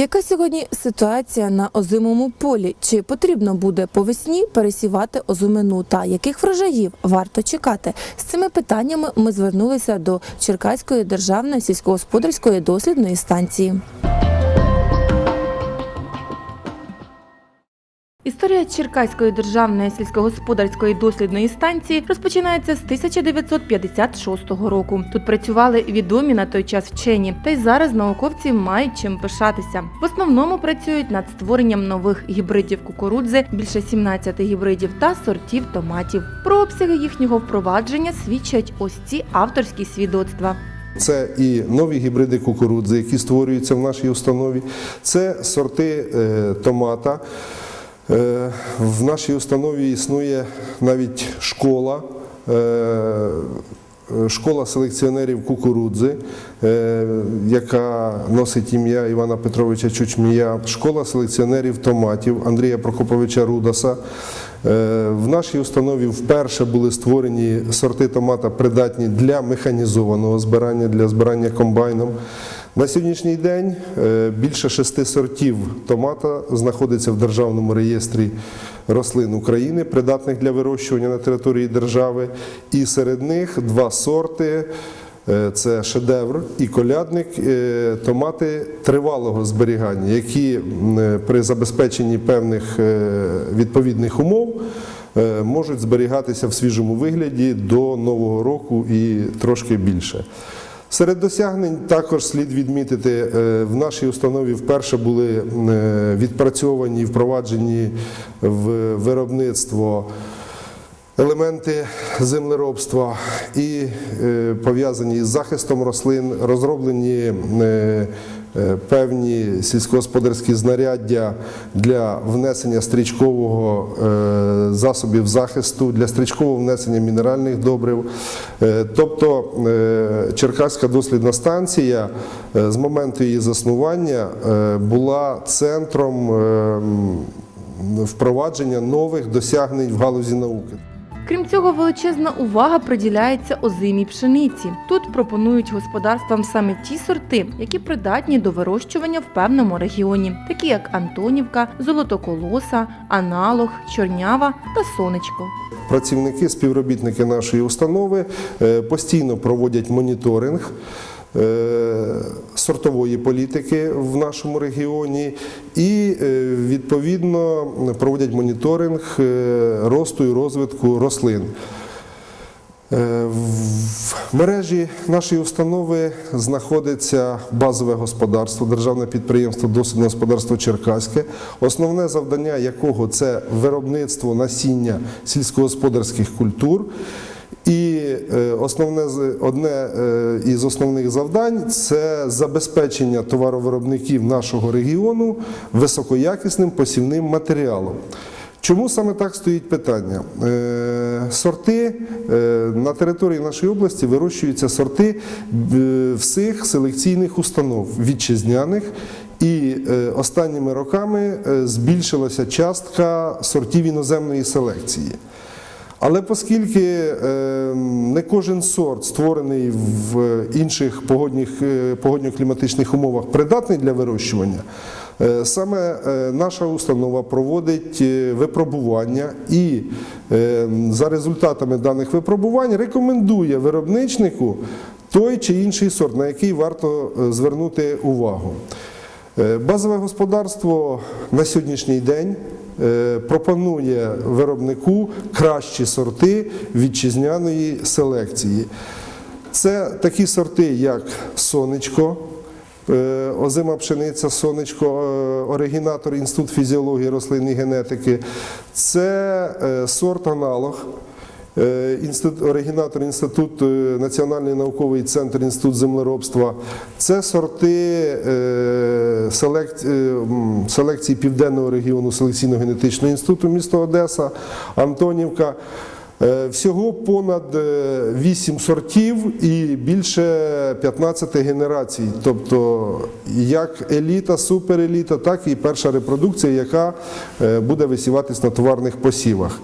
Яка сьогодні ситуація на озимому полі? Чи потрібно буде по весні пересівати озимину та яких врожаїв варто чекати? З цими питаннями ми звернулися до Черкаської державної сільськогосподарської дослідної станції. Історія Черкаської державної сільськогосподарської дослідної станції розпочинається з 1956 року. Тут працювали відомі на той час вчені, та й зараз науковці мають чим пишатися. В основному працюють над створенням нових гібридів кукурудзи, більше 17 гібридів та сортів томатів. Про обсяги їхнього впровадження свідчать ось ці авторські свідоцтва. Це і нові гібриди кукурудзи, які створюються в нашій установі. Це сорти е, томата. Е, в нашій установі існує навіть школа. е, Школа селекціонерів кукурудзи, е, яка носить ім'я Івана Петровича Чучмія, школа селекціонерів томатів Андрія Прокоповича Рудаса. В нашій установі вперше були створені сорти томата, придатні для механізованого збирання, для збирання комбайном. На сьогоднішній день е, більше шести сортів томата знаходиться в Державному реєстрі рослин України, придатних для вирощування на території держави. І серед них два сорти. Е, Це шедевр і колядник, е, томати тривалого зберігання, які при забезпеченні певних відповідних умов можуть зберігатися в свіжому вигляді до Нового року і трошки більше. Серед досягнень також слід відмітити, е, в нашій установі вперше були е, відпрацьовані і впроваджені в виробництво елементи землеробства і е, пов'язані із захистом рослин, розроблені е, е, певні сільськогосподарські знаряддя для внесення стрічкового засобів захисту, для стрічкового внесення мінеральних добрив. Тобто Черкаська дослідна станція з моменту її заснування була центром е, впровадження нових досягнень в галузі науки. Крім цього, величезна увага приділяється озимій пшениці. Тут пропонують господарствам саме ті сорти, які придатні до вирощування в певному регіоні, такі як Антонівка, Золотоколоса, Аналог, Чорнява та Сонечко. Працівники, співробітники нашої установи е, постійно проводять моніторинг. Е, Сортової політики в нашому регіоні і е, відповідно проводять моніторинг е, росту і розвитку рослин. В мережі нашої установи знаходиться базове господарство, державне підприємство Дослідне господарство Черкаське, основне завдання якого це виробництво насіння сільськогосподарських культур. І е, основне одне е, із основних завдань це забезпечення товаровиробників нашого регіону високоякісним посівним матеріалом. Чому саме так стоїть питання? Е, Сорти на території нашої області вирощуються сорти всіх селекційних установ вітчизняних. І останніми роками збільшилася частка сортів іноземної селекції. Але оскільки е, не кожен сорт створений в інших погодних, е, погодньо-кліматичних умовах придатний для вирощування, е, саме наша установа проводить випробування і за результатами даних випробувань рекомендує виробничнику той чи інший сорт, на який варто звернути увагу. Базове господарство на сьогоднішній день пропонує виробнику кращі сорти вітчизняної селекції. Це такі сорти, як сонечко, е, озима пшениця, сонечко, е, оригінатор Інститут фізіології рослинної генетики. Це е, сорт аналог. Е, оригінатор інститут, е, Національний науковий центр інститут землеробства. Це сорти е, селекції Південного регіону селекційно-генетичного інституту міста Одеса, Антонівка. Всього понад 8 сортів і більше 15 генерацій. Тобто як еліта, супереліта, так і перша репродукція, яка буде висіватись на товарних посівах.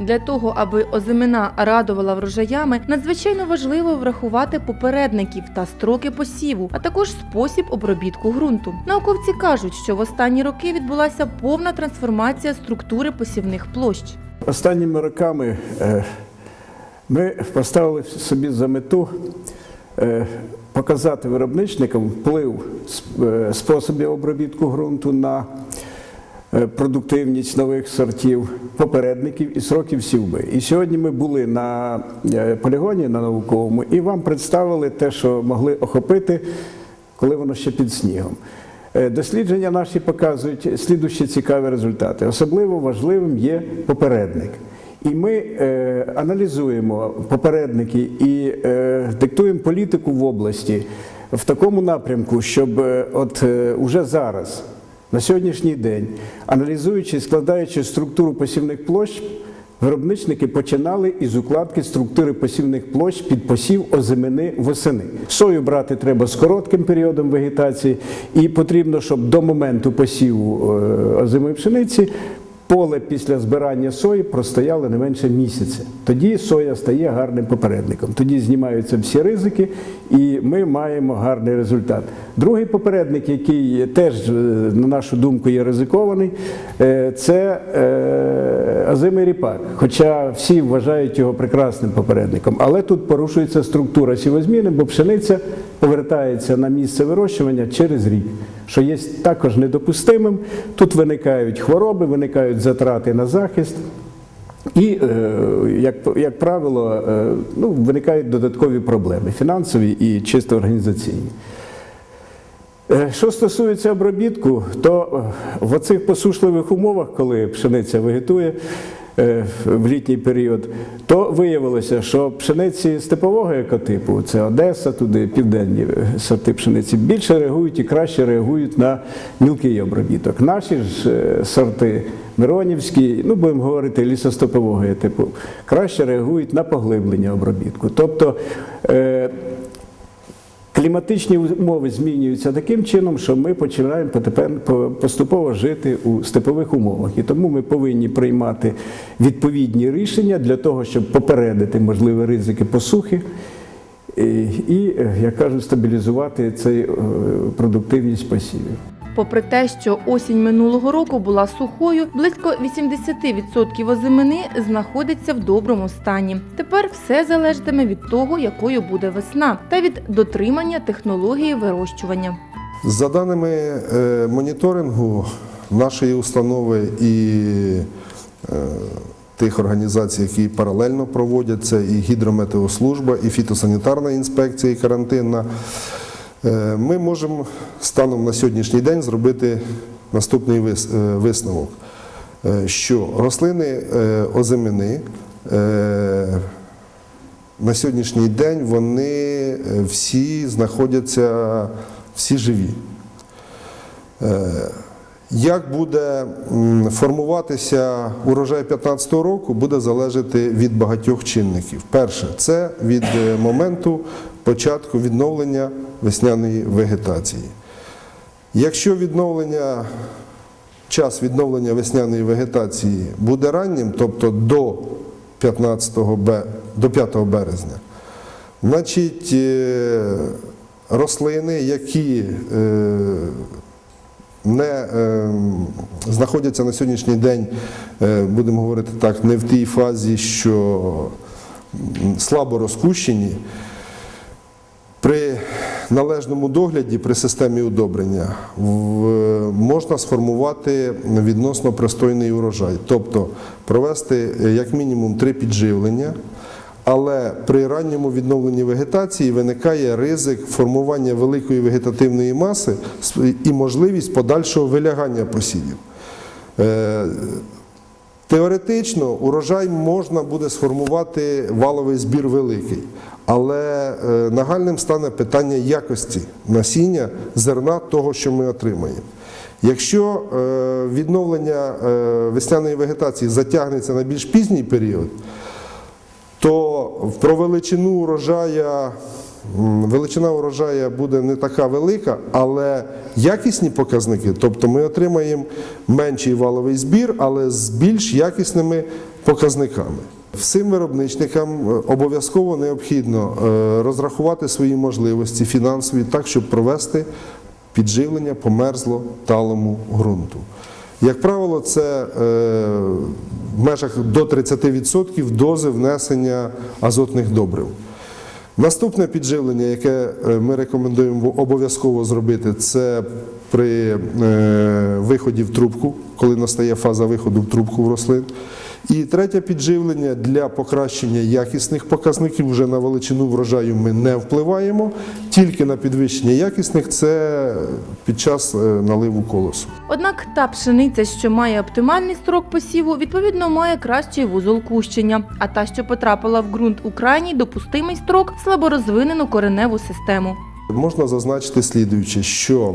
Для того, аби озимина радувала врожаями, надзвичайно важливо врахувати попередників та строки посіву, а також спосіб обробітку ґрунту. Науковці кажуть, що в останні роки відбулася повна трансформація структури посівних площ. Останніми роками е, ми поставили собі за мету е, показати виробничникам вплив е, способів обробітку ґрунту на продуктивність нових сортів, попередників і сроків сівби. І сьогодні ми були на е, полігоні на науковому і вам представили те, що могли охопити, коли воно ще під снігом. Е, Дослідження наші показують слідущі цікаві результати. Особливо важливим є попередник. І ми е, аналізуємо попередники і е, диктуємо політику в області в такому напрямку, щоб е, от е, уже зараз, на сьогоднішній день, аналізуючи і складаючи структуру посівних площ, Виробничники починали із укладки структури посівних площ під посів озимини восени. Сою брати треба з коротким періодом вегетації, і потрібно, щоб до моменту посіву е, озимої пшениці поле після збирання сої простояло не менше місяця. Тоді соя стає гарним попередником. Тоді знімаються всі ризики, і ми маємо гарний результат. Другий попередник, який теж, е, на нашу думку, є ризикований, е, це е, озимий ріпак. Хоча всі вважають його прекрасним попередником. Але тут порушується структура сівозміни, бо пшениця повертається на місце вирощування через рік, що є також недопустимим. Тут виникають хвороби, виникають затрати на захист. І, е, як, як правило, е, ну, виникають додаткові проблеми фінансові і чисто організаційні. Е, Що стосується обробітку, то в оцих посушливих умовах, коли пшениця вегетує в літній період, то виявилося, що пшениці степового екотипу, це Одеса, туди південні е, сорти пшениці, більше реагують і краще реагують на мілкий обробіток. Наші ж е, сорти Миронівські, ну будемо говорити лісостепового типу, краще реагують на поглиблення обробітку. Тобто е, Кліматичні умови змінюються таким чином, що ми починаємо поступово жити у степових умовах. І тому ми повинні приймати відповідні рішення для того, щоб попередити можливі ризики посухи і, як кажуть, стабілізувати цей е, продуктивність посівів. Попри те, що осінь минулого року була сухою, близько 80% озимини знаходиться в доброму стані. Тепер все залежатиме від того, якою буде весна, та від дотримання технології вирощування. За даними е, моніторингу нашої установи і е, тих організацій, які паралельно проводять, це і гідрометеослужба, і фітосанітарна інспекція, і карантинна, ми можемо станом на сьогоднішній день зробити наступний е, висновок, е, що рослини е, озимини е, на сьогоднішній день вони е, всі знаходяться, всі живі. Як буде формуватися урожай 2015 року, буде залежати від багатьох чинників. Перше, це від е, моменту початку відновлення весняної вегетації. Якщо відновлення, час відновлення весняної вегетації буде раннім, тобто до 15 до 5 березня, значить е, рослини, які е, не е, знаходяться на сьогоднішній день, е, будемо говорити так, не в тій фазі, що слабо розкущені, при належному догляді, при системі удобрення можна сформувати відносно пристойний урожай, тобто провести як мінімум три підживлення. Але при ранньому відновленні вегетації виникає ризик формування великої вегетативної маси і можливість подальшого вилягання посівів. Е, Теоретично урожай можна буде сформувати валовий збір великий, але е, нагальним стане питання якості насіння зерна того, що ми отримаємо. Якщо е, відновлення весняної вегетації затягнеться на більш пізній період, то про величину урожая величина урожаю буде не така велика, але якісні показники, тобто ми отримаємо менший валовий збір, але з більш якісними показниками. Всім виробничникам е, обов'язково необхідно е, розрахувати свої можливості фінансові так, щоб провести підживлення померзло талому ґрунту. Як правило, це е, в межах до 30% дози внесення азотних добрив. Наступне підживлення, яке е, ми рекомендуємо обов'язково зробити, це при е, виході в трубку, коли настає фаза виходу в трубку в рослин. І третє підживлення для покращення якісних показників вже на величину врожаю ми не впливаємо, тільки на підвищення якісних це під час е, наливу колосу. Однак та пшениця, що має оптимальний строк посіву, відповідно має кращий вузол кущення. А та, що потрапила в ґрунт у крайній допустимий строк, слаборозвинену кореневу систему. Можна зазначити слідуюче, що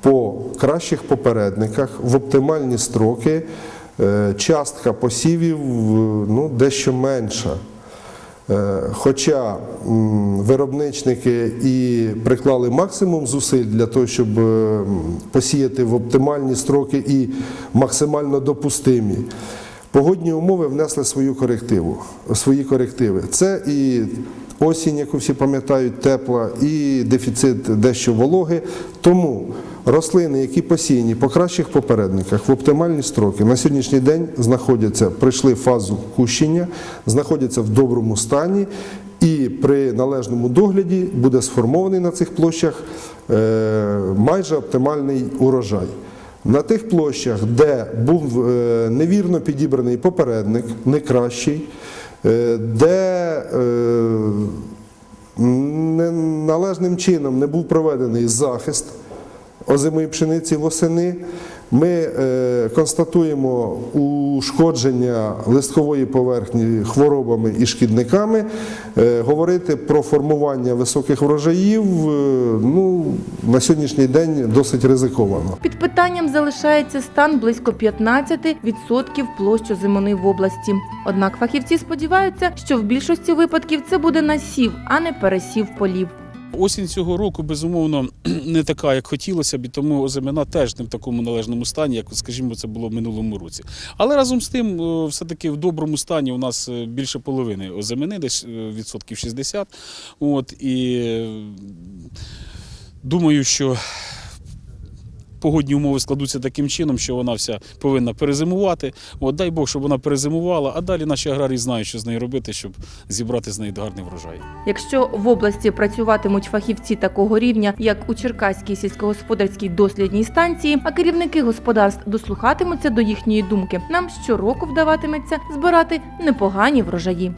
по кращих попередниках в оптимальні строки частка посівів е, ну, дещо менша. Е, Хоча виробничники і приклали максимум зусиль для того, щоб е, посіяти в оптимальні строки і максимально допустимі, погодні умови внесли свою корективу, свої корективи. Це і осінь, яку всі пам'ятають, тепла, і дефіцит дещо вологи. Тому рослини, які посіяні по кращих попередниках в оптимальні строки, на сьогоднішній день знаходяться, пройшли фазу кущення, знаходяться в доброму стані. І при належному догляді буде сформований на цих площах е, майже оптимальний урожай. На тих площах, де був е, невірно підібраний попередник, не кращий, е, де неналежним чином не був проведений захист озимої пшениці восени, ми е, констатуємо ушкодження листкової поверхні хворобами і шкідниками. Е, говорити про формування високих врожаїв е, ну, на сьогоднішній день досить ризиковано. Під питанням залишається стан близько 15% площ озимини в області. Однак фахівці сподіваються, що в більшості випадків це буде насів, а не пересів полів. Осінь цього року, безумовно, не така, як хотілося б, і тому озимина теж не в такому належному стані, як, скажімо, це було в минулому році. Але разом з тим, е, все-таки в доброму стані у нас е, більше половини озимини, десь е, відсотків 60. От, і думаю, що погодні умови складуться таким чином, що вона вся повинна перезимувати. От, дай Бог, щоб вона перезимувала, а далі наші аграрії знають, що з нею робити, щоб зібрати з неї гарний врожай. Якщо в області працюватимуть фахівці такого рівня, як у Черкаській сільськогосподарській дослідній станції, а керівники господарств дослухатимуться до їхньої думки, нам щороку вдаватиметься збирати непогані врожаї.